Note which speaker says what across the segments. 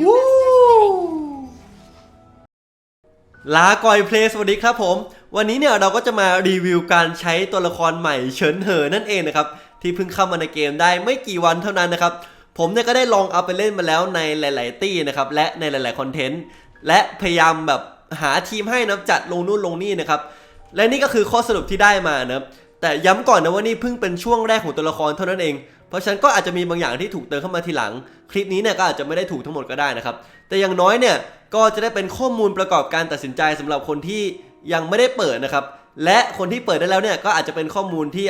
Speaker 1: วู้ลาก่อยเพลสวัสดีครับผม วันนี้เนี่ยเราก็จะมารีวิวการใช้ตัวละครใหม่เฉินเหอนั่นเองนะครับที่เพิ่งเข้ามาในเกมได้ไม่กี่วันเท่านั้นนะครับ ผมเนี่ยก็ได้ลองเอาไปเล่นมาแล้วในหลาย ๆ ตี้นะครับและในหลาย ๆ คอนเทนต์และพยายามแบบหาทีมให้นะจัดลงนู่นลงนี่นะครับและนี่ก็คือข้อสรุปที่ได้มานะครับแต่ย้ำก่อนนะว่านี่เพิ่งเป็นช่วงแรกของตัวละครเท่านั้นเอง เพราะฉะนั้นก็อาจจะมีบางอย่างที่ถูกเติมเข้ามาทีหลัง คลิปนี้เนี่ยก็อาจจะไม่ได้ถูกทั้งหมดก็ได้นะครับ แต่อย่างน้อยเนี่ยก็จะได้เป็นข้อมูลประกอบการตัดสินใจสำหรับคนที่ยังไม่ได้เปิดนะครับ และคนที่เปิดได้แล้วเนี่ยก็อาจจะเป็นข้อมูลที่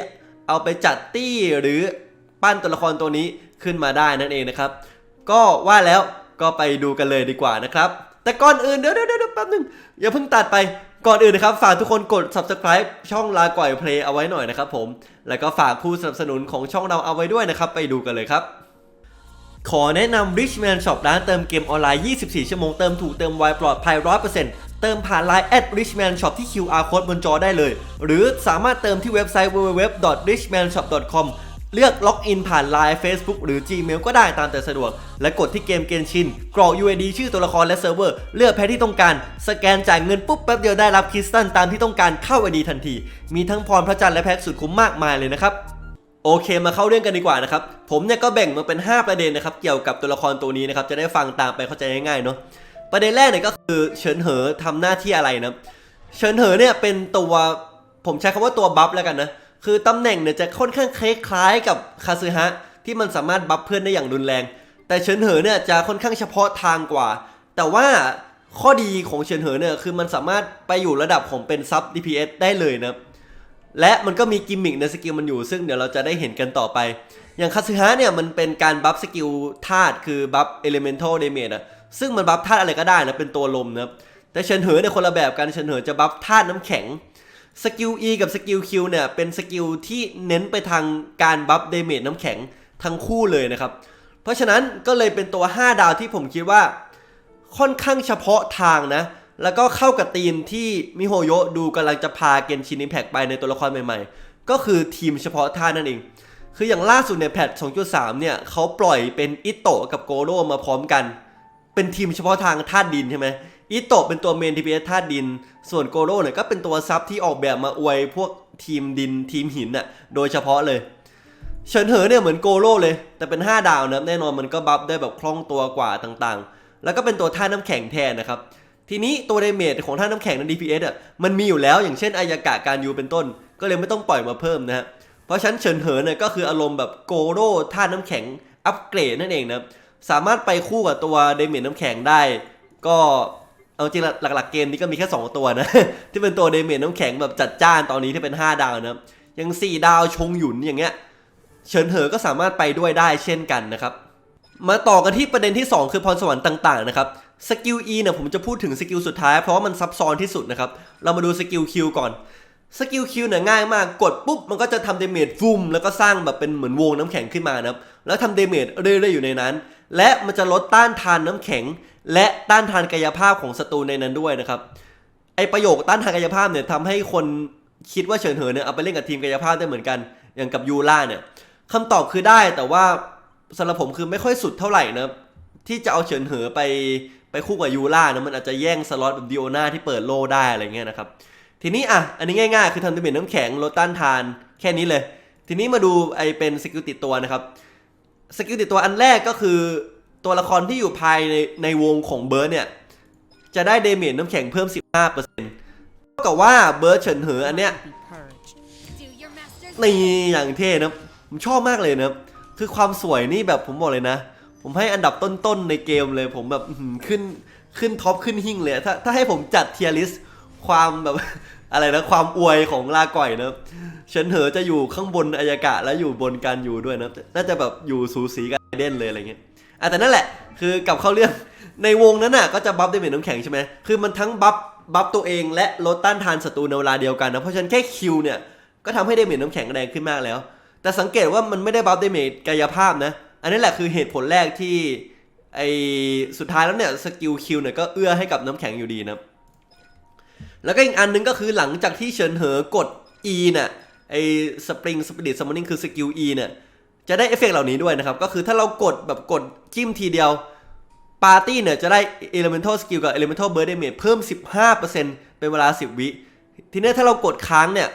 Speaker 1: เอาไปจัดตี้หรือปั้นตัวละครตัวนี้ขึ้นมาได้นั่นเองนะครับ ก็ว่าแล้วก็ไปดูกันเลยดีกว่านะครับ แต่ก่อนอื่นเดี๋ยวเดี๋ยวเดี๋ยวแป๊บนึงอย่าเพิ่งตัดไปก่อนอื่นนะครับ ฝากทุกคนกด subscribe ช่องลาก่อยเพลย์เอาไว้หน่อยนะครับผม แล้วก็ฝากผู้สนับสนุนของช่องเราเอาไว้ด้วยนะครับ ไปดูกันเลยครับ ขอแนะนำ Richman Shop ร้านเติมเกมออนไลน์ 24 ชั่วโมงเติมถูกเติมไวปลอดภัย 100%เติมผ่าน Line Richman Shop ที่ QR code บนจอได้เลย หรือสามารถเติมที่เว็บไซต์ www.richmanshop.com เลือกล็อกอินผ่าน Line Facebook หรือ Gmail ก็ได้ตามแต่สะดวก และกดที่เกมเกนชิน กรอก UID ชื่อตัวละครและเซิร์ฟเวอร์ เลือกแพทที่ต้องการ สแกนจ่ายเงินปุ๊บแป๊บเดียวได้รับคริสตัลตามที่ต้องการเข้า ID ทันที มีทั้งพรพระจันทร์และแพ็กสุดคุ้มมากมายเลยนะครับโอเคมาเข้าเรื่องกันดีกว่านะครับ ผมเนี่ยก็แบ่งมาเป็น 5 ประเด็นนะครับ เกี่ยวกับตัวละครตัวนี้นะครับ จะได้ฟังตามไปเข้าใจง่ายๆเนาะประเด็นแรกเนี่ยก็คือเฉินเหอทำหน้าที่อะไรนะเฉินเหอเนี่ยเป็นตัวผมใช้คำว่าตัวบัฟแล้วกันนะ คือตำแหน่งเนี่ยจะค่อนข้างคล้ายๆกับคาซึฮะที่มันสามารถบัฟเพื่อนได้อย่างรุนแรง แต่เฉินเหอเนี่ยจะค่อนข้างเฉพาะทางกว่า แต่ว่าข้อดีของเฉินเหอเนี่ยคือมันสามารถไปอยู่ระดับของเป็นซับ DPS ได้เลยนะและมันก็มีกิมมิคในสกิลมันอยู่ ซึ่งเดี๋ยวเราจะได้เห็นกันต่อไป อย่างคาซึฮะเนี่ยมันเป็นการบัฟสกิลธาตุคือบัฟเอลิเมนทัลเดเมจอะซึ่งมันบัฟธาตุอะไรก็ได้นะเป็นตัวลมนะแต่เฉินเหอเนี่ยคนละแบบกันเฉินเหอจะบัฟธาตุน้ำแข็ง สกิล E กับสกิล Q เนี่ยเป็นสกิลที่เน้นไปทางการบัฟเดเมจน้ำแข็งทั้งคู่เลยนะครับ เพราะฉะนั้นก็เลยเป็นตัว 5 ดาวที่ผมคิดว่า ค่อนข้างเฉพาะทางนะ แล้วก็เข้ากับทีมที่มิโฮโยดูกำลังจะพาเกนชินอิมแพกไปในตัวละครใหม่ๆ ก็คือทีมเฉพาะท่านั่นเอง คืออย่างล่าสุดในแพท 2.3 เนี่ยเขาปล่อยเป็นอิโตะกับโกโร่มาพร้อมกัน เป็นทีมเฉพาะทางธาตุดินใช่ไหม อิโตะเป็นตัวเมนทีพีเอสธาตุดิน ส่วนโกโร่เนี่ยก็เป็นตัวซับที่ออกแบบมาอวยพวกทีมดินทีมหินน่ะโดยเฉพาะเลย เฉินเหอเนี่ยเหมือนโกโร่เลย แต่เป็น 5 ดาวนะแน่นอนมันก็บัฟได้แบบคล่องตัวกว่าต่างๆ แล้วก็เป็นตัวท่าน้ำแข็งแทนนะครับ ทีนี้ตัวเดเมจของท่าน้ำแข็งใน DPS อะมันมีอยู่แล้วอย่างเช่นอายากะการยูเป็นต้น ก็เลยไม่ต้องปล่อยมาเพิ่มนะฮะเพราะฉะนั้นเฉินเหอเนี่ยก็คืออารมณ์แบบโกโร่ท่าน้ำแข็งอัปเกรดนั่นเองนะสามารถไปคู่กับตัวเดเมจน้ำแข็งได้ ก็ เอาจริงหลักๆเกมนี้ก็มีแค่ 2 ตัวนะ ที่เป็นตัวเดเมจน้ำแข็งแบบจัดจ้านตอนนี้ที่เป็น 5 ดาวนะครับอย่าง4 ดาวชงหยุนอย่างเงี้ยเฉินเหอก็สามารถไปด้วยได้เช่นกันนะครับ มาต่อกันที่ประเด็นที่ 2 คือพรสวรรค์ต่างๆนะครับสกิล E เนี่ยผมจะพูดถึงสกิลสุดท้ายเพราะว่ามันซับซ้อนที่สุดนะครับ เรามาดูสกิล Q ก่อนสกิล Q เนี่ยง่ายมากกดปุ๊บมันก็จะทำเดเมจฟุ่มแล้วก็สร้างแบบเป็นเหมือนวงน้ำแข็งขึ้นมานะครับแล้วทำเดเมจเรื่อยๆอยู่ในนั้น และมันจะลดต้านทานน้ำแข็ง และต้านทานกายภาพของศัตรูในนั้นด้วยนะครับ ไอประโยคต้านทานกายภาพเนี่ยทำให้คนคิดว่าเฉินเหอเนี่ยเอาไปเล่นกับทีมกายภาพได้เหมือนกัน อย่างกับยูล่าเนี่ยคำตอบคือได้แต่ว่าสำหรับผมคือไม่ค่อยสุดเท่าไหร่นะที่จะเอาเฉินเหอไปไปคู่กับยูล่านะมันอาจจะแย่งสล็อตแบบดิโอนาที่เปิดโลได้อะไรเงี้ยนะครับทีนี้อะอันนี้ง่ายๆ คือทำดาเมจน้ำแข็งลดต้านทานแค่นี้เลย ทีนี้มาดูไอเป็นสกิลติดตัวนะครับ สกิลติดตัวอันแรกก็คือ ตัวละครที่อยู่ภายในในวงของเบิร์ดเนี่ย จะได้เดเมจน้ำแข็งเพิ่ม 15%เท่ากับว่าเบิร์ดเฉินเหออันเนี้ย
Speaker 2: be purged.
Speaker 3: Do your master's
Speaker 1: นี่อย่างเท่นะผมชอบมากเลยนะคือความสวยนี่แบบผมบอกเลยนะ ผมให้อันดับต้นๆในเกมเลย ผมแบบอื้อหือขึ้นขึ้นท็อปขึ้นหิ่งเลย ถ้าถ้าให้ผมจัดเทียริสความแบบ อะไรนะความอวยของลาก่อยนะเฉินเหอจะอยู่ข้างบนอายากะแล้วอยู่บนการอยู่ด้วยนะน่าจะแบบอยู่สูสีกับไอเดนเลยอะไรเงี้ยอะแต่นั่นแหละคือกลับเข้าเรื่องในวงนั้นน่ะก็จะบัฟได้เหมือนน้ำแข็งใช่ไหมคือมันทั้งบัฟบัฟตัวเองและลดต้านทานศัตรูในเวลาเดียวกันนะเพราะฉะนั้นแค่คิวเนี่ยก็ทำให้เดเมจน้ำแข็งแรงขึ้นมากแล้ว แต่สังเกตว่ามันไม่ได้บัฟเดเมจกายภาพนะ อันนี้แหละคือเหตุผลแรกที่ไอสุดท้ายแล้วเนี่ยสกิลคิวเนี่ยก็เอื้อให้กับน้ำแข็งอยู่ดีนะ แล้วก็อีกอันหนึงก็คือหลังจากที่เฉินเหอกด E เนี่ยไอสปริงสปิริตซัมมอนิงคือสกิล E เนี่ยจะได้เอฟเฟกต์เหล่านี้ด้วยนะครับ ก็คือถ้าเรากดแบบกดจิ้มทีเดียวปาร์ตี้เนี่ยจะได้ Elemental Skill กับ Elemental Burst Damage เพิ่ม 15%เป็นเวลา 10 วิ ทีนี้ถ้าเรากดค้างเนี่ย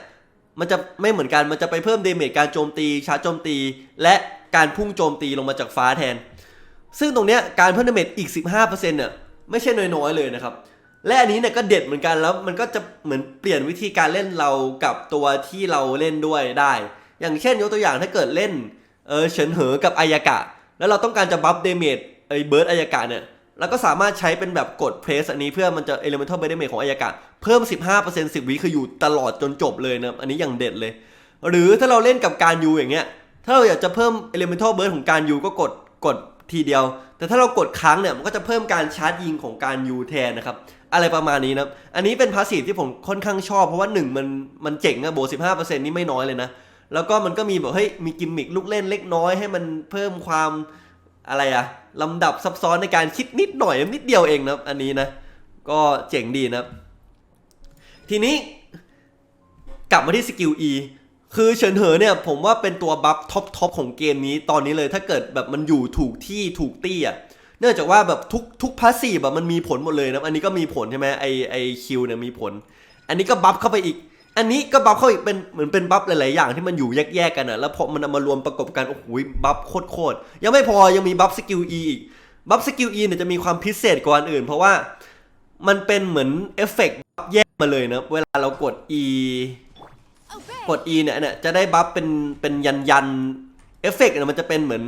Speaker 1: มันจะไม่เหมือนกัน มันจะไปเพิ่มเดเมจการโจมตีชาร์จโจมตี และการพุ่งโจมตีลงมาจากฟ้าแทน ซึ่งตรงเนี้ยการเพิ่มเดเมจอีก 15%เนี่ยไม่ใช่น้อยๆเลยนะครับ และอันนี้เนี่ยก็เด็ดเหมือนกันแล้วมันก็จะเหมือนเปลี่ยนวิธีการเล่นเรากับตัวที่เราเล่นด้วยได้ อย่างเช่นยกตัวอย่างถ้าเกิดเล่นเออเฉินเหอกับอายากะ แล้วเราต้องการจะบัฟเดเมจไอ้เบิร์ดอายากะเนี่ยเราก็สามารถใช้เป็นแบบกดเพรสอันนี้เพื่อมันจะ elemental burst damage ของอายากะเพิ่ม 15% 10วิคืออยู่ตลอดจนจบเลยนะอันนี้อย่างเด็ดเลย หรือถ้าเราเล่นกับการยูอย่างเงี้ยถ้าเราอยากจะเพิ่ม elemental burst ของการยูก็กดกดทีเดียว แต่ถ้าเรากดค้างเนี่ยมันก็จะเพิ่มการชาร์จยิงของการยูแทนนะครับ อะไรประมาณนี้นะ อันนี้เป็นพาสซีฟที่ผมค่อนข้างชอบเพราะว่าหนึ่งมันมันเจ๋งอะโบ15%นี่ไม่น้อยเลยนะ แล้วก็มันก็มีแบบเฮ้ยมีกิมมิคลูกเล่นเล็กน้อยให้มันเพิ่มความอะไรอะลำดับซับซ้อนในการคิดนิดหน่อยนิดเดียวเองนะอันนี้นะ ก็เจ๋งดีนะทีนี้กลับมาที่สกิล E คือเฉินเหอเนี่ยผมว่าเป็นตัวบัฟท็อปทอปของเกมนี้ตอนนี้เลยถ้าเกิดแบบมันอยู่ถูกที่ถูกตี้อะ เนื่องจากว่าแบบทุกทุกพาสซีฟแบบมันมีผลหมดเลยนะอันนี้ก็มีผลใช่ไหมไอไอคิวเนี่ยมีผล อันนี้ก็บัฟเข้าไปอีก อันนี้ก็บัฟเข้าอีกเป็นเหมือนเป็นบัฟหลายๆอย่างที่มันอยู่แยกๆกันอะแล้วพอมันเอามารวมประกบกันโอ้โหบัฟโคตรๆยังไม่พอยังมีบัฟสกิล E อีกบัฟสกิล E เนี่ยจะมีความพิเศษกว่าอันอื่น เพราะว่ามันเป็นเหมือนเอฟเฟกต์บัฟแยกมาเลยนะเวลาเรากด E กด E เนี่ยเนี่ยจะได้บัฟเป็นเป็นยันยันเอฟเฟกต์เนี่ยมันจะเป็นเหมือน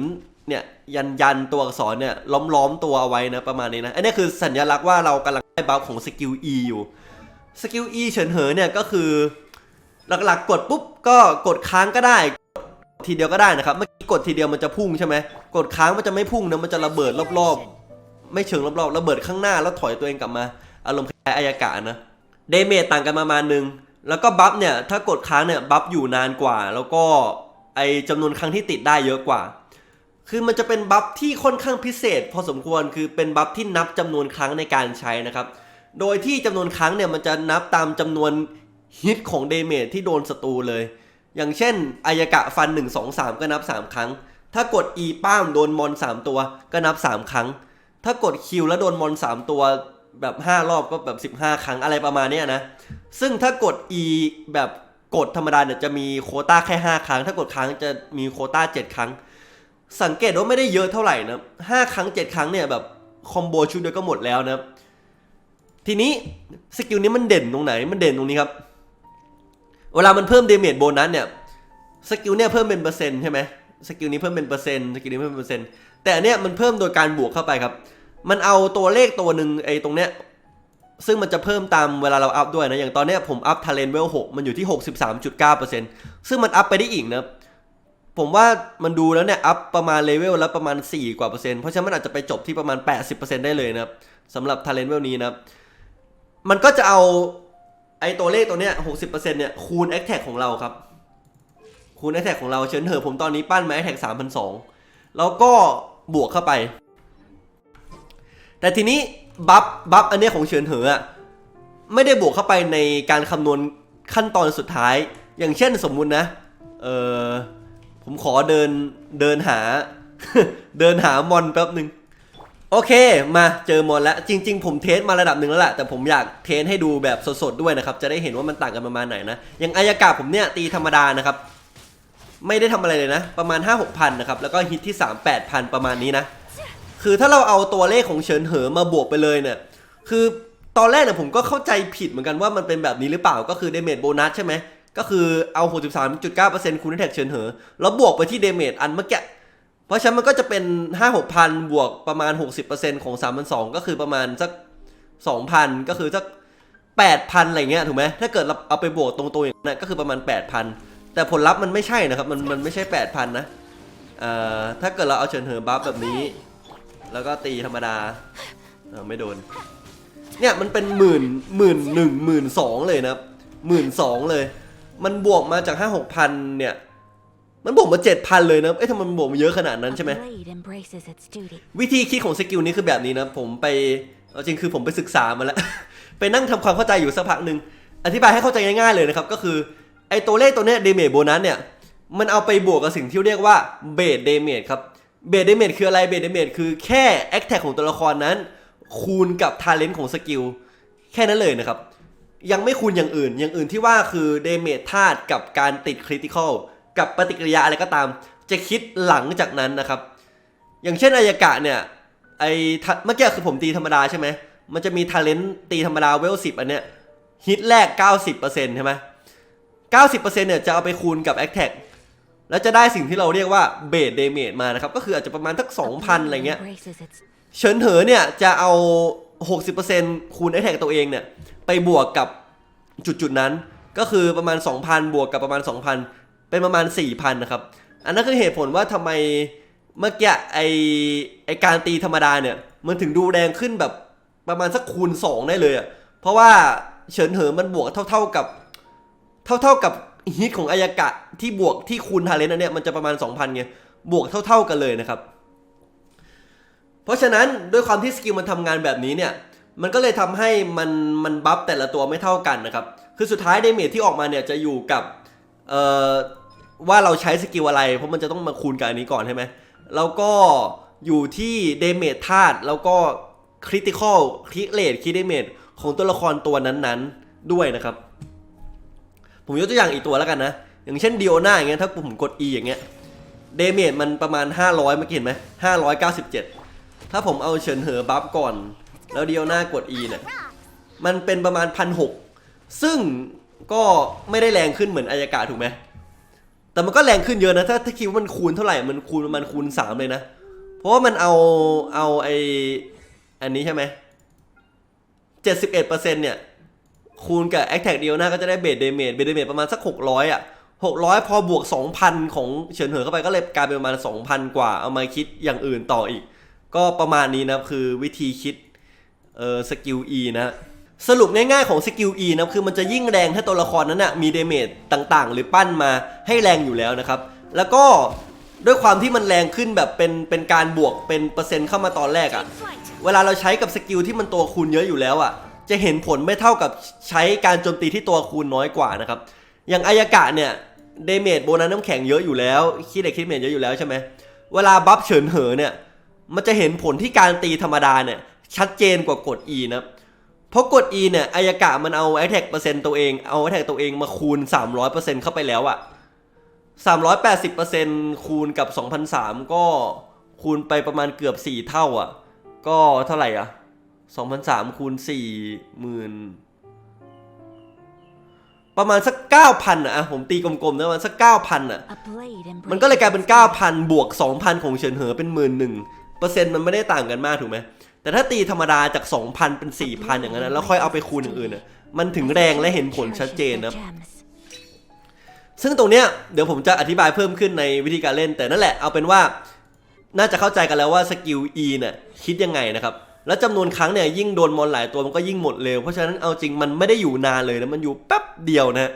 Speaker 1: เนี่ยยันยันตัวอักษรเนี่ยล้อมล้อมๆตัวเอาไว้นะประมาณนี้นะ อันนี้คือสัญลักษณ์ว่าเรากำลังได้บัฟของสกิล E อยู่ สกิล E เฉินเหอเนี่ยก็คือ หลักๆ กดปุ๊บก็กดค้างก็ได้กดทีเดียวก็ได้นะครับเมื่อกี้กดทีเดียวมันจะพุ่งใช่ไหมกดค้างมันจะไม่พุ่งนะมันจะระเบิดรอบๆ ไม่เชิงรอบๆระเบิดข้างหน้าแล้วถอยตัวเองกลับมา อารมณ์คล้ายอายากะนะเดเมจต่างกันประมาณนึงแล้วก็บัฟเนี่ยถ้ากดค้างเนี่ยบัฟอยู่นานกว่า แล้วก็ไอจำนวนครั้งที่ติดได้เยอะกว่า คือมันจะเป็นบัฟที่ค่อนข้างพิเศษ พอสมควรคือเป็นบัฟที่นับจำนวนครั้งในการใช้นะครับ โดยที่จำนวนครั้งเนี่ยมันจะนับตามจำนวนฮิตของเดเมจที่โดนศัตรูเลย อย่างเช่นอายกะฟัน 1 2 3 ก็นับ 3 ครั้ง ถ้ากด E ป้ามโดนมอน 3 ตัวก็นับ 3 ครั้ง ถ้ากด Q แล้วโดนมอน 3 ตัวแบบ 5 รอบก็แบบ 15 ครั้งอะไรประมาณนี้นะ ซึ่งถ้ากด E แบบกดธรรมดาเนี่ยจะมีโคต้าแค่ 5 ครั้ง ถ้ากดครั้งจะมีโคต้า 7 ครั้ง สังเกตว่าไม่ได้เยอะเท่าไหร่นะ5ครั้ง7ครั้งเนี่ยแบบคอมโบชุดเดียวก็หมดแล้วนะทีนี้สกิลนี้มันเด่นตรงไหนมันเด่นตรงนี้ครับ เวลามันเพิ่มเดเมจโบนัสเนี่ยสกิลเนี่ยเพิ่มเป็นเปอร์เซ็นต์ใช่ไหมสกิลนี้เพิ่มเป็นเปอร์เซ็นต์สกิลนี้เพิ่มเป็นเปอร์เซ็นต์แต่อันเนี้ยมันเพิ่มโดยการบวกเข้าไปครับ มันเอาตัวเลขตัวหนึ่งไอ้ตรงเนี้ยซึ่งมันจะเพิ่มตามเวลาเราอัพด้วยนะ อย่างตอนเนี้ยผมอัพทาเลนเวล6มันอยู่ที่ 63.9%ซึ่งมันอัพไปได้อีกนะ ผมว่ามันดูแล้วเนี่ย อัพประมาณเลเวลแล้วประมาณ 4 กว่าเปอร์เซ็นต์เพราะฉะนั้นมันอาจจะไปจบที่ประมาณ 80%ได้เลยนะครับสำหรับทาเลนเวลนี้นะครับ มันก็จะเอาไอ้ตัวเลขตัวเนี้ย60%เนี่ยคูณ a t t a c ของเราครับ คูณ a t t a c ของเราเชิญเถอะผมตอนนี้ปั้นมา a t t a c 3,200แล้วก็บวกเข้าไป แต่ทีนี้บัฟบัฟอันเนี้ยของเฉินเหออะไม่ได้บวกเข้าไปในการคำนวณขั้นตอนสุดท้าย อย่างเช่นสมมุตินะ เออ ผมขอเดินเดินหา เดินหามอนแป๊บหนึ่งโอเค มาเจอมอนแล้ว จริง ๆ ผมเทสมาระดับหนึ่งแล้วแหละแต่ผมอยากเทสให้ดูแบบสดๆด้วยนะครับ จะได้เห็นว่ามันต่างกันประมาณไหนนะอย่างอายากาผมเนี่ยตีธรรมดานะครับ ไม่ได้ทำอะไรเลยนะ ประมาณ 5 6พันนะครับแล้วก็ฮิตที่ 3 8พันประมาณนี้นะ คือถ้าเราเอาตัวเลขของเฉินเหอมาบวกไปเลยเนี่ยคือตอนแรกเนี่ยผมก็เข้าใจผิดเหมือนกันว่ามันเป็นแบบนี้หรือเปล่าก็คือเดเมจโบนัสใช่ไหม ก็คือเอา 63.9%คูณด้วยแท็กเฉินเหอ แล้วบวกไปที่เดเมจอันเมื่อกี้ เพราะฉะนั้นมันก็จะเป็น 5 6พันบวกประมาณ 60%ของ3 2 0 0ก็คือประมาณสัก 2,000 ก็คือสัก 8,000 อะไรเงี้ยถูกไหมถ้าเกิดเราเอาไปบวกตรงๆอย่างนั้นก็คือประมาณ 8,000 แต่ผลลัพธ์มันไม่ใช่นะครับ มันมันไม่ใช่ 8,000 นะเอ่อถ้าเกิดเราเอาเฉินเหอบัฟแบบนี้ แล้วก็ตีธรรมดาเออไม่โดน เนี่ยมันเป็นหมื่นหมื่นหนึ่งหมื่นสองเลยนะหมื่นสองเลย มันบวกมาจากห้าหกพันเนี่ย มันบวกมาเจ็ดพันเลยนะ เอ๊ะทำไมมันบวกมาเยอะขนาดนั้นใช่ไหม
Speaker 2: A blade embraces its duty.
Speaker 1: วิธีคิดของสกิลนี้คือแบบนี้นะ ผมไปเอาจริงคือผมไปศึกษามาแล้ว ไปนั่งทำความเข้าใจอยู่สักพักหนึ่ง อธิบายให้เข้าใจง่ายๆเลยนะครับ ก็คือไอ้ตัวเลขตัวเนี้ยเดเมจโบนัสเนี่ย มันเอาไปบวกกับสิ่งที่เรียกว่าเบสเดเมจครับ เบสเดเมจคืออะไร เบสเดเมจคือแค่แอคแท็กของตัวละครนั้น คูณกับทาเลนต์ของสกิลแค่นั้นเลยนะครับ ยังไม่คูณอย่างอื่น อย่างอื่นที่ว่าคือเดเมจธาตุกับการติดคริติคอลกับปฏิกิริยาอะไรก็ตาม จะคิดหลังจากนั้นนะครับ อย่างเช่นอายากะเนี่ยไอเมื่อกี้คือผมตีธรรมดาใช่ไหมมันจะมีทาเลนต์ตีธรรมดาเวลสิบอันเนี้ยฮิตแรก 90%ใช่ไหม90%เนี่ยจะเอาไปคูณกับแอคแท็กแล้วจะได้สิ่งที่เราเรียกว่าเบสเดเมจมานะครับ ก็คืออาจจะประมาณสัก2,000 อะไรเงี้ยเฉินเหอเนี่ยจะเอา 60%คูณไอแท็กตัวเองเนี่ย ไปบวกกับจุดจุดๆนั้น ก็คือประมาณ 2,000 บวกกับประมาณ 2,000 เป็นประมาณ 4,000 นะครับ อันนั้นคือเหตุผลว่าทำไมเมื่อกี้ไอไอการตีธรรมดาเนี่ย มันถึงดูแรงขึ้นแบบประมาณสักคูณ 2 ได้เลยอะ่ะเพราะว่าเฉินเหอมันบวกเท่าๆกับเท่าๆกับฮิตของอายากะที่บวกที่คูณทาเลนต์อันเนี้ยมันจะประมาณ 2,000ไงบวกเท่า ๆกันเลยนะครับ เพราะฉะนั้นด้วยความที่สกิลมันทำงานแบบนี้เนี่ย มันก็เลยทำให้มันมันบัฟแต่ละตัวไม่เท่ากันนะครับ คือสุดท้ายเดเมจที่ออกมาเนี่ยจะอยู่กับเอ่อว่าเราใช้สกิลอะไร เพราะมันจะต้องมาคูณกับอันนี้ก่อนใช่ไหมแล้วก็อยู่ที่เดเมจธาตุแล้วก็คริติคอลคริเลตคริเดเมจของตัวละครตัวนั้นๆด้วยนะครับ ผมยกตัวอย่างอีกตัวแล้วกันนะ อย่างเช่นดิโอนาอย่างเงี้ยถ้าผมกด E อย่างเงี้ยเดเมจมันประมาณ 500เมื่อกี้เห็นไหม597ถ้าผมเอาเฉินเหอบัฟก่อน แล้วเดิโอน่ากด E เนี่ยมันเป็นประมาณพันหกซึ่งก็ไม่ได้แรงขึ้นเหมือนอายากาถูกไหมแต่มันก็แรงขึ้นเยอะนะถ้าถ้าคิดว่ามันคูณเท่าไหร่มันคูณประมาณคูณ3เลยนะ เพราะว่ามันเอาเอาไออันนี้ใช่ไหมเจ็ดสิบเอ็ดเปอร์เซ็นต์เนี่ยคูณกับแอคแท็กเดียวนาก็จะได้เบสเดเมจเบสเดเมจประมาณสัก600อะ600พอบวก2,000ของเฉินเหอเข้าไปก็เลยกลายเป็นประมาณ2,000กว่าเอามาคิดอย่างอื่นต่ออีก ก็ประมาณนี้นะคือวิธีคิด เออสกิล E นะสรุปง่ายๆของสกิล E นะคือมันจะยิ่งแรงถ้าตัวละครนั้นนะมีเดเมจต่างๆ หรือปั้นมาให้แรงอยู่แล้วนะครับ แล้วก็ด้วยความที่มันแรงขึ้นแบบเป็นเป็นการบวกเป็นเปอร์เซ็นต์เข้ามาตอนแรกอะ่ะเวลาเราใช้กับสกิลที่มันตัวคูณเยอะอยู่แล้วอะ่ะ จะเห็นผลไม่เท่ากับใช้การโจมตีที่ตัวคูณน้อยกว่านะครับอย่างอายากะเนี่ยเดเมจโบนัสน้ำแข็งเยอะอยู่แล้วคิดเด็กคิดเมจเยอะอยู่แล้วใช่ไหมเวลาบัฟเฉินเหอเนี่ยมันจะเห็นผลที่การตีธรรมดาเนี่ย ชัดเจนกว่ากด E นะเพราะกด E เนี่ยอายากะมันเอา attack เปอร์เซ็นต์ตัวเองเอา attack ตัวเองมาคูณ 300%เข้าไปแล้วอะ380%คูณกับ 2,003 ก็คูณไปประมาณเกือบ 4 เท่าอะก็เท่าไหร่อะ2,003คูณ4หมื่นประมาณสัก 9,000อะอะผมตีกลมๆนะประมาณสัก 9,000อะ
Speaker 2: a blade
Speaker 1: มันก็เลยกลายเป็น 9,000 บวก 2,000 ของเฉินเหอเป็น1 1 0 0 0เปอร์เซ็นต์มันไม่ได้ต่างกันมากถูกไหม แต่ถ้าตีธรรมดาจาก 2,000 เป็น 4,000 อย่างนั้นนะแล้วค่อยเอาไปคูณอย่างอื่นน่ะมันถึงแรงและเห็นผลชัดเจนนะซึ่งตรงเนี้ยเดี๋ยวผมจะอธิบายเพิ่มขึ้นในวิธีการเล่น แต่นั่นแหละเอาเป็นว่าน่าจะเข้าใจกันแล้วว่าสกิล E เนี่ยคิดยังไงนะครับแล้วจำนวนครั้งเนี่ยยิ่งโดนมอนหลายตัวมันก็ยิ่งหมดเร็ว เพราะฉะนั้นเอาจริงมันไม่ได้อยู่นานเลยนะมันอยู่แป๊บเดียวนะ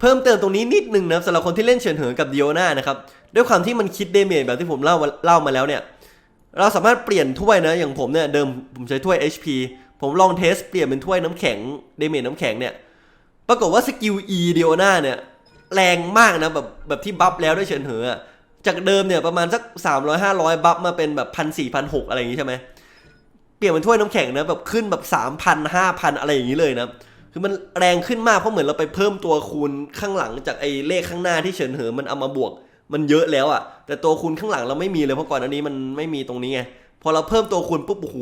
Speaker 1: เพิ่มเติมตรงนี้นิดนึงนะสำหรับคนที่เล่นเฉินเหอกับดิโอนานะครับด้วยความที่มันคิดเดเมจแบบที่ผมเล่าเล่ามาแล้วเนี่ย เราสามารถเปลี่ยนถ้วยนะ อย่างผมเนี่ยเดิมผมใช้ถ้วย HP ผมลองเทสเปลี่ยนเป็นถ้วยน้ำแข็งเดเมจน้ำแข็งเนี่ย ปรากฏว่าสกิล E เดียวหน้าเนี่ย แรงมากนะแบบแบบที่บัฟแล้วด้วยเฉินเหอจากเดิมเนี่ยประมาณสัก 300 500 บัฟมาเป็นแบบพันสี่พันหกอะไรอย่างงี้ใช่ไหมเปลี่ยนเป็นถ้วยน้ำแข็งนะแบบขึ้นแบบ3,000 5,000 อะไรอย่างนี้เลยนะคือมันแรงขึ้นมากเพราะเหมือนเราไปเพิ่มตัวคูณข้างหลังจากไอ้เลขข้างหน้าที่เฉินเหอมันเอามาบวก มันเยอะแล้วอะ่ะ แต่ตัวคูณข้างหลังเราไม่มีเลยเพราะก่อนอันนี้มันไม่มีตรงนี้ไง พอเราเพิ่มตัวคูณปุ๊บโอ้โห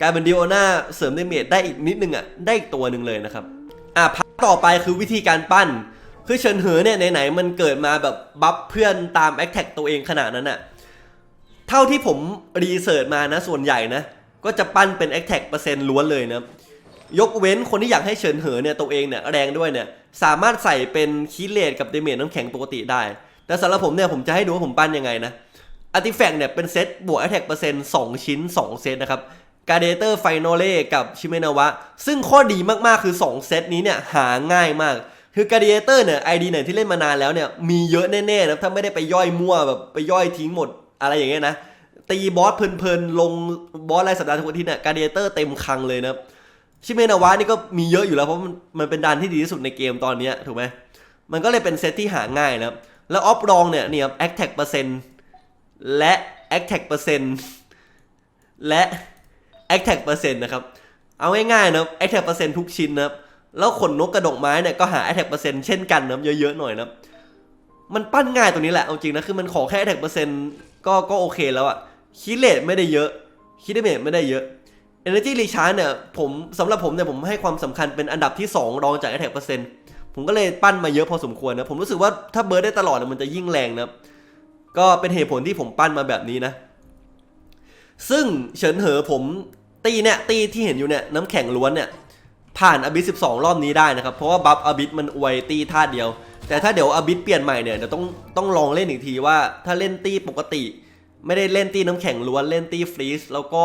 Speaker 1: กลายเป็นดิโอนาเสริมเดเมจได้อีกนิดนึงอะ่ะ ได้อีกตัวหนึ่งเลยนะครับ อะพาต่อไปคือวิธีการปั้น คือเฉินเหอเนี่ยไหนๆมันเกิดมาแบบบัฟเพื่อนตามแอคแท็กตัวเองขนาดนั้นอะ่ะ เท่าที่ผมรีเสิร์ชมานะ ส่วนใหญ่นะ ก็จะปั้นเป็นแอคแท็กเปอร์เซ็นต์ล้วนเลยนะยกเว้นคนที่อยากให้เฉินเหอเนี่ยตัวเองเนี่ยแรงด้วยเนี่ยสามารถใส่เป็นคีเลตกับเดเมจน้ำแข็งปกติได้ แต่สำหรับผมเนี่ยผมจะให้ดูว่าผมปั้นยังไงนะอาร์ติแฟกต์เนี่ยเป็นเซตบวกแอ t แทกเปอร์เซ็นต์สองชิ้น 2 เซตนะครับการเดเตอร์ไฟโนเล่กับชิเมนาวะ ซึ่งข้อดีมาก ๆ คือ 2 เซตนี้เนี่ยหาง่ายมาก คือการเดเตอร์เนี่ยไอดีไหนที่เล่นมานานแล้วเนี่ยมีเยอะแน่ๆนะถ้าไม่ได้ไปย่อยมั่วแบบไปย่อยทิ้งหมดอะไรอย่างเงี้ยนะ ตีบอสเพลินๆ ลงบอสรายสัปดาห์ทุกอาทิตย์เนี่ยการเดเตอร์เต็มคังเลยนะชิเมนาวะนี่ก็มีเยอะอยู่แล้วเพราะมันมันเป็นดันที่ดีที่สุดในเกมตอนนี้ถูกไหมมันก็เลยเป็นเซตที่หาง่ายนะครับ แล้วออฟรองเนี่ยเนี่ยแอคแท็กเปอร์เซ็นต์และ attack เปอร์เซ็นต์และ attack เปอร์เซ็นต์นะครับ เอาง่ายๆนะครับ attack เปอร์เซ็นต์ทุกชิ้นนะครับ แล้วขนนกกระดกไม้เนี่ยก็หา attack เปอร์เซ็นต์เช่นกันนะเยอะๆหน่อยนะมันปั้นง่ายตรงนี้แหละ เอาจริงนะ คือมันขอแค่ attack เปอร์เซ็นต์ก็ก็โอเคแล้วอะคิเลตไม่ได้เยอะคิดเมจไม่ได้เยอะ energy recharge เนี่ยผมสำหรับผมเนี่ยผมให้ความสำคัญเป็นอันดับที่ 2 รองจาก attack เปอร์เซ็นต์ ผมก็เลยปั้นมาเยอะพอสมควรนะผมรู้สึกว่าถ้าเบิร์ดได้ตลอดเนี่ยมันจะยิ่งแรงนะก็เป็นเหตุผลที่ผมปั้นมาแบบนี้นะ ซึ่งเฉินเหอผมตีเนี่ยตีที่เห็นอยู่เนี่ยน้ำแข็งล้วนเนี่ยผ่านอบิส12 รอบนี้ได้นะครับ เพราะว่าบัฟอบิสมันอวยตีท่าเดียว แต่ถ้าเดี๋ยวอบิสเปลี่ยนใหม่เนี่ยเดี๋ยวต้องต้องลองเล่นอีกทีว่า ถ้าเล่นตีปกติ ไม่ได้เล่นตีน้ำแข็งล้วนเล่นตีฟรีสแล้วก็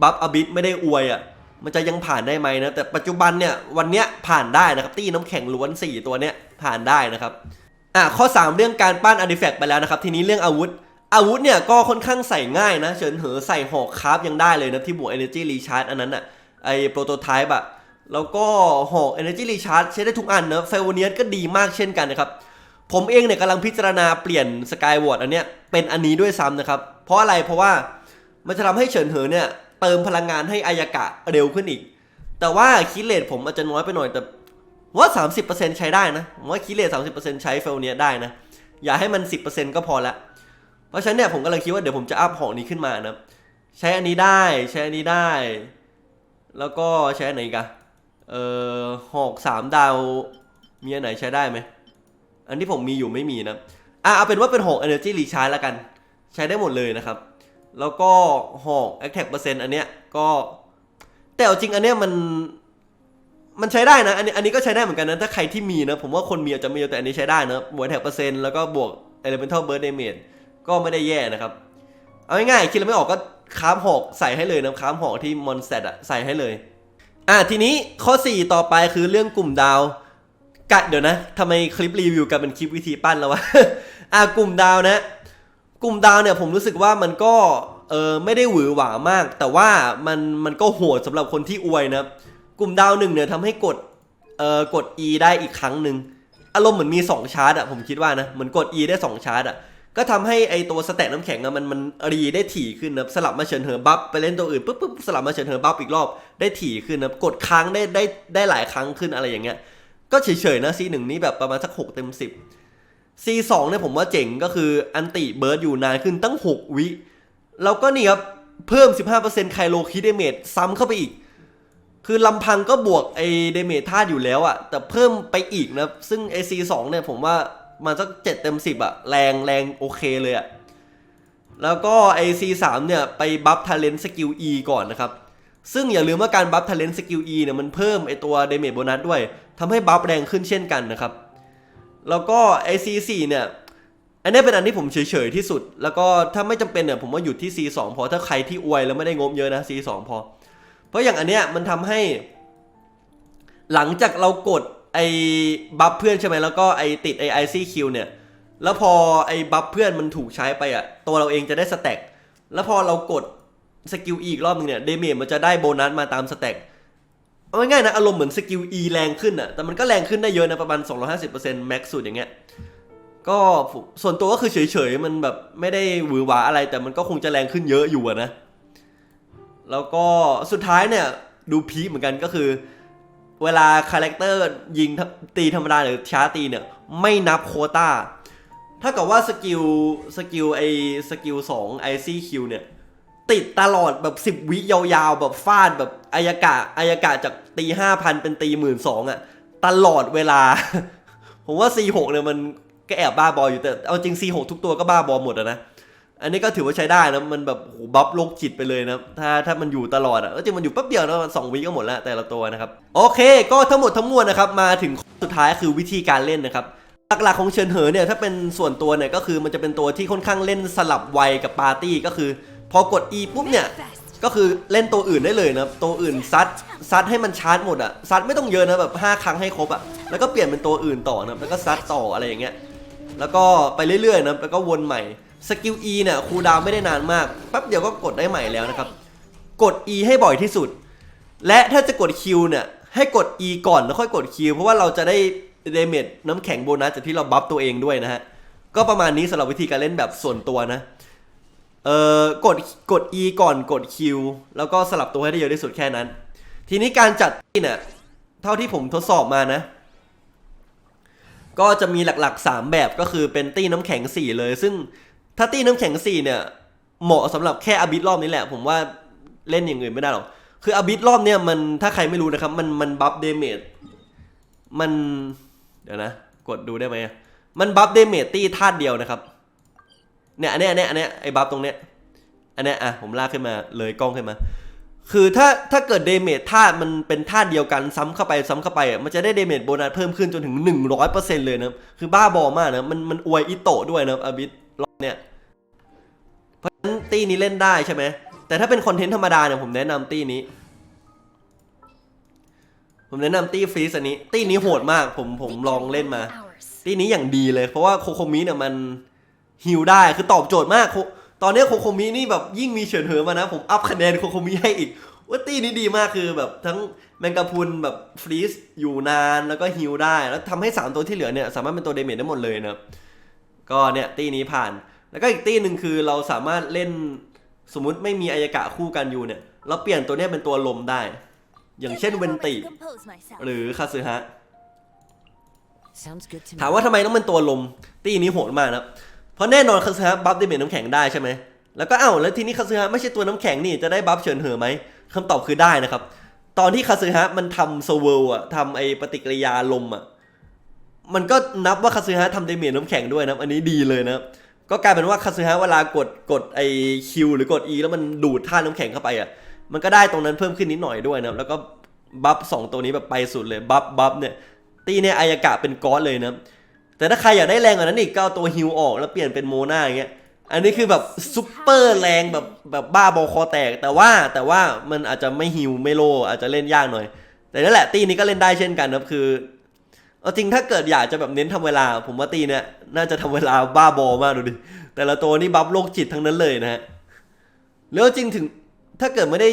Speaker 1: บัฟอบิสไม่ได้อวยอะ มันจะยังผ่านได้ไหมนะ แต่ปัจจุบันเนี่ยวันเนี้ยผ่านได้นะครับ ตีน้ำแข็งล้วน 4 ตัวเนี้ยผ่านได้นะครับ อะข้อ 3 เรื่องการปั้นอาร์ติแฟกต์ไปแล้วนะครับ ทีนี้เรื่องอาวุธ อาวุธเนี่ยก็ค่อนข้างใส่ง่ายนะ เฉินเหอใส่หอกคราฟยังได้เลยนะ ที่บวก Energy Recharge อันนั้นอะไอโปรโตไทป์อะแล้วก็หอก Energy Recharge ใช้ได้ทุกอันนะเฟลเนียสก็ดีมากเช่นกันนะครับผมเองเนี่ยกำลังพิจารณาเปลี่ยนสกายวอร์ดอันเนี้ยเป็นอันนี้ด้วยซ้ำนะครับ เพราะอะไรเพราะว่ามันจะทำให้เฉินเหอเนี่ย เติมพลังงานให้อายากะเร็วขึ้นอีก แต่ว่าคิเลตผมอาจจะน้อยไปหน่อยแต่ว่า 30%ใช้ได้นะผมว่าคิเลต30%ใช้เฟลเนียได้นะ อย่าให้มัน 10%ก็พอละ เพราะฉะนั้นเนี่ยผมกำลังคิดว่าเดี๋ยวผมจะอัพหอกนี้ขึ้นมานะ ใช้อันนี้ได้ใช้อันนี้ได้ แล้วก็ใช้อันไหนกันเอ่อหอกสามดาวมีอันไหนใช้ได้ไหม อันที่ผมมีอยู่ไม่มีนะอะเอาเป็นว่าเป็นหอก Energy Recharge แล้วกัน ใช้ได้หมดเลยนะครับ แล้วก็หอก Attack เปอร์เซ็นต์อันเนี้ยก็แต่เอาจริงอันเนี้ยมันมันใช้ได้นะ อันนี้อันนี้ก็ใช้ได้เหมือนกันนะ ถ้าใครที่มีนะ ผมว่าคนมีอาจจะไม่เยอะแต่อันนี้ใช้ได้นะบวกแท็กเปอร์เซ็นต์แล้วก็บวก Elemental Burst Damage ก็ไม่ได้แย่นะครับ เอาง่ายๆคิดแล้วไม่ออกก็ค้ามหอกใส่ให้เลยนะค้ามหอกที่มอนสเตตอะใส่ให้เลย อะทีนี้ข้อ 4 ต่อไปคือเรื่องกลุ่มดาวกะเดี๋ยวนะทำไมคลิปรีวิวกลายเป็นคลิปวิธีปั้นแล้ววะ อะกลุ่มดาวนะ กลุ่มดาวเนี่ยผมรู้สึกว่ามันก็เออไม่ได้หวือหวามาก แต่ว่ามันมันก็โหดสำหรับคนที่อวยนะกลุ่มดาวหนึ่งเนี่ยทำให้กดเออกด E ได้อีกครั้งหนึ่งอารมณ์เหมือนมี 2 ชาร์จอะผมคิดว่านะเหมือนกด E ได้ 2 ชาร์จอะก็ทำให้ไอตัวสแต็น้ำแข็งอะมันมันรีได้ถี่ขึ้นนะสลับมาเฉินเหอบัฟไปเล่นตัวอื่นปุ๊บปุ๊บสลับมาเฉินเหอบัฟอีกรอบได้ถี่ขึ้นนะกดค้างได้ได้ได้หลายครั้งขึ้นอะไรอย่างเงี้ยก็เฉยๆนะ C1 นี่แบบประมาณสัก6เต็ม10 C2 เนี่ยผมว่าเจ๋งก็คืออันติเบิร์ดอยู่นานขึ้นตั้ง 6 วิแล้วก็นี่ครับเพิ่ม 15%ไคโลคิดเดเมจซ้ำเข้าไปอีก คือลำพังก็บวกไอเดเมจธาตุอยู่แล้วอะแต่เพิ่มไปอีกนะ ซึ่งไอ C2 เนี่ยผมว่ามันสัก7เต็ม10อะแรงแรงโอเคเลยอะแล้วก็ไอ C3 เนี่ยไปบัฟทาเลนต์สกิล E ก่อนนะครับ ซึ่งอย่าลืมว่าการบัฟทาเลนต์สกิล E เนี่ยมันเพิ่มไอตัวเดเมจโบนัสด้วยทำให้บัฟแรงขึ้นเช่นกันนะครับ แล้วก็ IC4 เนี่ย อันนี้เป็นอันที่ผมเฉยๆที่สุด แล้วก็ถ้าไม่จำเป็นเนี่ยผมว่าหยุดที่ C2 พอถ้าใครที่อวยแล้วไม่ได้งบเยอะนะ C2 พอ เพราะอย่างอันเนี้ยมันทำให้ หลังจากเรากดไอ้บัฟเพื่อนใช่ไหมแล้วก็ไอ้ติดไอ้ ICQ เนี่ย แล้วพอไอ้บัฟเพื่อนมันถูกใช้ไปอะ ตัวเราเองจะได้สแต็กแล้วพอเรากดสกิลอีกรอบนึงเนี่ยเดเมจมันจะได้โบนัสมาตามสแต็ก เอาง่ายๆนะอารมณ์เหมือนสกิล E แรงขึ้นอะแต่มันก็แรงขึ้นได้เยอะนะประมาณ 250%แม็กซ์สุดอย่างเงี้ยก็ส่วนตัวก็คือเฉยๆ มันแบบไม่ได้หวือหวาอะไร แต่มันก็คงจะแรงขึ้นเยอะอยู่นะ แล้วก็สุดท้ายเนี่ย ดูพีเหมือนกันก็คือ เวลาคาแรคเตอร์ยิงตีธรรมดาหรือชาร์ตีเนี่ย ไม่นับโคต้าถ้ากับว่าสกิลสกิลไอสกิล2 ICQ เนี่ย ติดตลอดแบบ10วิยาวๆ แบบฟาดแบบอายากะอายากะจากตี5,000เป็นตีหมื่นสองอะตลอดเวลา ผมว่า C6 เนี่ยมันก็แอบบ้าบออยู่แต่เอาจริง C6 ทุกตัวก็บ้าบอหมดอะนะ อันนี้ก็ถือว่าใช้ได้นะ มันแบบโหบัฟโลกจิตไปเลยนะ ถ้าถ้ามันอยู่ตลอดอะก็จริงมันอยู่แป๊บเดียวนะมันสองวิก็หมดแล้วแต่ละตัวนะครับ โอเค ก็ทั้งหมดทั้งมวลนะครับ มาถึงสุดท้ายคือวิธีการเล่นนะครับหลักๆของเชิญเหอเนี่ยถ้าเป็นส่วนตัวเนี่ยก็คือมันจะเป็นตัวที่ค่อนข้างเล่นสลับไวกับปาร์ตี้ก็คือ พอกด E ปุ๊บเนี่ยก็คือเล่นตัวอื่นได้เลยนะตัวอื่นซัดซัดให้มันชาร์จหมดอะซัดไม่ต้องเยอะนะแบบ5 ครั้งให้ครบอะแล้วก็เปลี่ยนเป็นตัวอื่นต่อนะแล้วก็ซัดต่ออะไรอย่างเงี้ยแล้วก็ไปเรื่อยๆนะแล้วก็วนใหม่สกิล E เนี่ยคูลดาวไม่ได้นานมากแป๊บเดียวก็กดได้ใหม่แล้วนะครับ กด E ให้บ่อยที่สุด และถ้าจะกด Q เนี่ยให้กด E ก่อนแล้วค่อยกด Q เพราะว่าเราจะได้เดเมจน้ำแข็งโบนัสจากที่เราบัฟตัวเองด้วยนะฮะก็ประมาณนี้สำหรับวิธีการเล่นแบบส่วนตัวนะ เอ่อกดกด E ก่อนกด Q แล้วก็สลับตัวให้ได้เยอะที่สุดแค่นั้น ทีนี้การจัดตีเนี่ยเท่าที่ผมทดสอบมานะ ก็จะมีหลักๆ 3 แบบก็คือเป็นตี้น้ำแข็ง 4 เลย ซึ่งถ้าตี้น้ำแข็ง 4 เนี่ย เหมาะสำหรับแค่อบิทรอบนี้แหละ ผมว่าเล่นอย่างอื่นไม่ได้หรอก คืออบิทรอบเนี่ยมันถ้าใครไม่รู้นะครับ มันมันบัฟเดเมจมัน เดี๋ยวนะ กดดูได้ไหมมันบัฟเดเมจตี้ธาตุเดียวนะครับ เนี่ยอันเนี้ยอันเนี้ยอันเนี้ยไอ้บัฟตรงเนี้ยอันเนี้ยอะผมลากขึ้นมาเลยกล้องขึ้นมา คือถ้าถ้าเกิดเดเมจธาตุมันเป็นธาตุเดียวกันซ้ำเข้าไปซ้ำเข้าไปอะมันจะได้เดเมจโบนัสเพิ่มขึ้นจนถึง 100%เลยนะครับคือบ้าบอมากนะมันมันอวยอิโตะด้วยนะอาบิสรอบเนี่ยเพราะฉะนั้นตีนี้เล่นได้ใช่ไหมแต่ถ้าเป็นคอนเทนต์ธรรมดาเนี่ยผมแนะนำตีนี้ ผมแนะนำตีฟรีสอันนี้ตีนี้โหดมากผมผมลองเล่นมาตีนี้อย่างดีเลย เพราะว่าโคโคมิเนี่ยมัน ฮิลได้คือตอบโจทย์มากโคตอนนี้โคโคมินี่แบบยิ่งมีเฉินเหอมานะ ผมอัพคะแนนโคโคมิให้อีกว่าตีนี้ดีมากคือแบบทั้งแมงกะพรุนแบบฟรีซอยู่นานแล้วก็ฮิลได้ แล้วทำให้ 3 ตัวที่เหลือเนี่ยสามารถเป็นตัวเดเมจได้หมดเลยนะครับก็เนี่ยตีนี้ผ่าน แล้วก็อีกตีหนึ่งคือเราสามารถเล่นสมมุติไม่มีอายากะคู่กันอยู่เนี่ยเราเปลี่ยนตัวเนี้ยเป็นตัวลมได้ อย่างเช่นเวนติ
Speaker 2: Compose myself.
Speaker 1: หรือคาซึฮะ
Speaker 3: Sounds good to me.
Speaker 1: ถามว่าทำไมต้องเป็นตัวลมตีนี้โหดมากนะค รับเพราะแน่นอนคาซึฮะบัฟเดเมจน้ำแข็งได้ใช่ไหมแล้วก็เอ้าแล้วทีนี้คาซึฮะไม่ใช่ตัวน้ำแข็งนี่จะได้บัฟเฉินเหอไหมคำตอบคือได้นะครับ ตอนที่คาซึฮะมันทำโซเวลอะทำไอปฏิกิริยาลมอะมันก็นับว่าคาซึฮะทำเดเมจน้ำแข็งด้วยนะอันนี้ดีเลยนะก็กลายเป็นว่าคาซึฮะเวลากดกดไอคิวหรือกด E แล้วมันดูดท่าน้ำแข็งเข้าไปอะมันก็ได้ตรงนั้นเพิ่มขึ้นนิดหน่อยด้วยนะแล้วก็บัฟสองตัวนี้แบบไปสุดเลยบัฟบัฟเนี่ยตีเนี่ยอายากะเป็นก้อนเลยนะ แต่ถ้าใครอยากได้แรงกว่านั้นอีกก็เอาตัวฮิวออกแล้วเปลี่ยนเป็นโมนาอย่างเงี้ย อันนี้คือแบบซุปเปอร์แรงแบบแบบบ้าบอคอแตก แต่ว่าแต่ว่ามันอาจจะไม่ฮิวไม่โล อาจจะเล่นยากหน่อย แต่นั่นแหละตีนี้ก็เล่นได้เช่นกันนะครับคือเอาจริงถ้าเกิดอยากจะแบบเน้นทำเวลา ผมว่าตีเนี่ยน่าจะทำเวลาบ้าบอมากดูดิแต่ละตัวนี่บัฟโลกจิตทั้งนั้นเลยนะฮะแล้วจริงถึงถ้าเกิดไม่ได้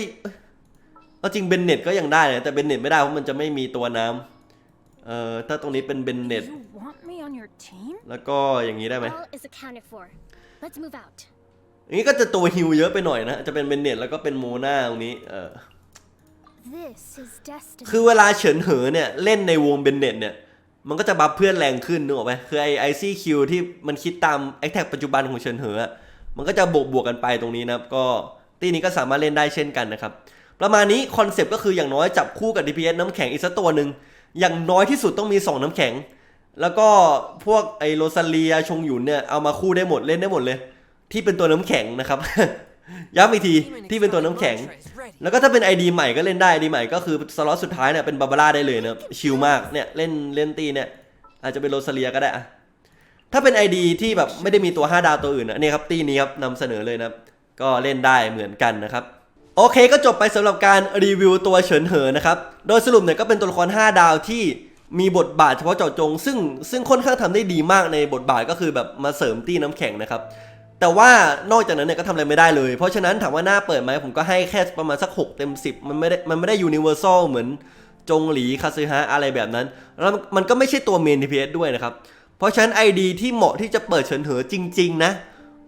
Speaker 1: เอาจริงเบนเน็ตก็ยังได้นะแต่เบนเน็ตไม่ได้เพราะมันจะไม่มีตัวน้ำเอ่อถ้าตรงนี้เป็นเบนเน็ต
Speaker 2: on your team?
Speaker 1: แล้วก็อย่างนี้ได้ไหม
Speaker 4: All is accounted for. Let's move out.
Speaker 1: อย่างนี้ก็จะตัวฮิวเยอะไปหน่อยนะ จะเป็นเบนเน็ตแล้วก็เป็นโมนาตรงนี้ เออ
Speaker 4: This is destiny.
Speaker 1: คือเวลาเฉินเหอเนี่ย เล่นในวงเบนเน็ตเนี่ย มันก็จะบัฟเพื่อนแรงขึ้นนึกออกไหมคือไอไอซีคิวที่มันคิดตามไอแท็กปัจจุบันของเฉินเหออะมันก็จะบวกบวกกันไปตรงนี้นะครับ ก็ตีนี้ก็สามารถเล่นได้เช่นกันนะครับ ประมาณนี้คอนเซปต์ก็คืออย่างน้อยจับคู่กับ DPS น้ำแข็งอีกสักตัวหนึ่ง อย่างน้อยที่สุดต้องมี 2 น้ำแข็ง แล้วก็พวกไอโรซาเลียชงหยุนเนี่ยเอามาคู่ได้หมดเล่นได้หมดเลย ที่เป็นตัวน้ำแข็งนะครับ ย้ำอีกทีที่เป็นตัวน้ำแข็ง แล้วก็ถ้าเป็น ID ใหม่ก็เล่นได้ ID ใหม่ก็คือสล็อตสุดท้ายเนี่ยเป็นบาบาร่าได้เลยนะครับชิลมากเนี่ยเล่นเล่นตีเนี่ยอาจจะเป็นโรซาเลียก็ได้อะถ้าเป็น ID ที่แบบไม่ได้มีตัว 5 ดาวตัวอื่นนะเนี่ยครับตีนี้ครับนำเสนอเลยนะครับก็เล่นได้เหมือนกันนะครับโอเคก็จบไปสำหรับการรีวิวตัวเฉินเหอนะครับ โดยสรุปเนี่ยก็เป็นตัวละคร 5 ดาวที่ มีบทบาทเฉพาะเจาะจง ซึ่งซึ่งค่อนข้างทำได้ดีมากในบทบาทก็คือแบบมาเสริมตีน้ำแข็งนะครับ แต่ว่านอกจากนั้นเนี่ยก็ทำอะไรไม่ได้เลย เพราะฉะนั้นถามว่าหน้าเปิดไหมผมก็ให้แค่ประมาณสัก 6 เต็ม 10 มันไม่ได้มันไม่ได้ยูนิเวอร์แซลเหมือนจงหลีคาซึฮะอะไรแบบนั้น แล้วมันก็ไม่ใช่ตัวเมน TPS ด้วยนะครับ เพราะฉะนั้น ID ที่เหมาะที่จะเปิดเฉินเหอจริง ๆ นะ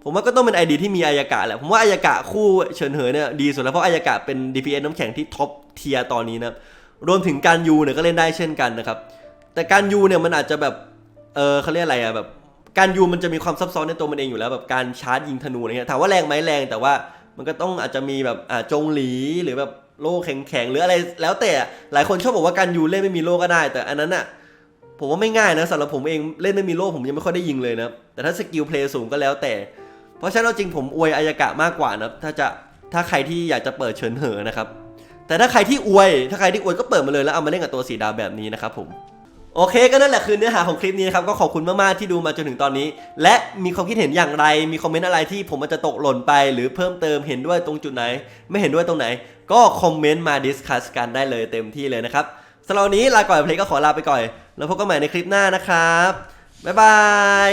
Speaker 1: ผมว่าก็ต้องเป็น ID ที่มีอายากะแหละ ผมว่าอายากะคู่เฉินเหอเนี่ยดีสุดแล้วเพราะอายากะเป็น DPS น้ำแข็งที่ท็อปเทียตอนนี้นะครับ รวมถึงการยูเนี่ยก็เล่นได้เช่นกันนะครับ แต่การยูเนี่ยมันอาจจะแบบ เออเขาเรียกอะไรอะแบบ การยูมันจะมีความซับซ้อนในตัวมันเองอยู่แล้วแบบการชาร์จยิงธนูอะไรเงี้ยถามว่าแรงไหมแรงแต่ว่ามันก็ต้องอาจจะมีแบบอ่าจงหลีหรือแบบโล่แข็งๆหรืออะไรแล้วแต่อะหลายคนชอบบอกว่าการยูเล่นไม่มีโล่ก็ได้ แต่อันนั้นอะผมว่าไม่ง่ายนะสำหรับผมเองเล่นไม่มีโล่ผมยังไม่ค่อยได้ยิงเลยนะแต่ถ้าสกิลเพลย์สูงก็แล้วแต่ เพราะฉะนั้นจริงผมอวยอายากะมากกว่านะถ้าจะถ้าใครที่อยากจะเปิดเฉินเหอนะครับ แต่ถ้าใครที่อวย ถ้าใครที่อวยก็เปิดมาเลยแล้วเอามาเล่นกับตัวสีดาวแบบนี้นะครับผมโอเคก็นั่นแหละคือเนื้อหาของคลิปนี้นะครับก็ขอบคุณมากๆที่ดูมาจนถึงตอนนี้ และมีความคิดเห็นอย่างไร มีคอมเมนต์อะไรที่ผมอาจจะตกหล่นไป หรือเพิ่มเติมเห็นด้วยตรงจุดไหน ไม่เห็นด้วยตรงไหน ก็คอมเมนต์มาดิสคัสกันได้เลยเต็มที่เลยนะครับสำหรับวันนี้ลาก่อนเพลงก็ขอลาไปก่อน แล้วพบกันใหม่ในคลิปหน้านะครับบ๊ายบาย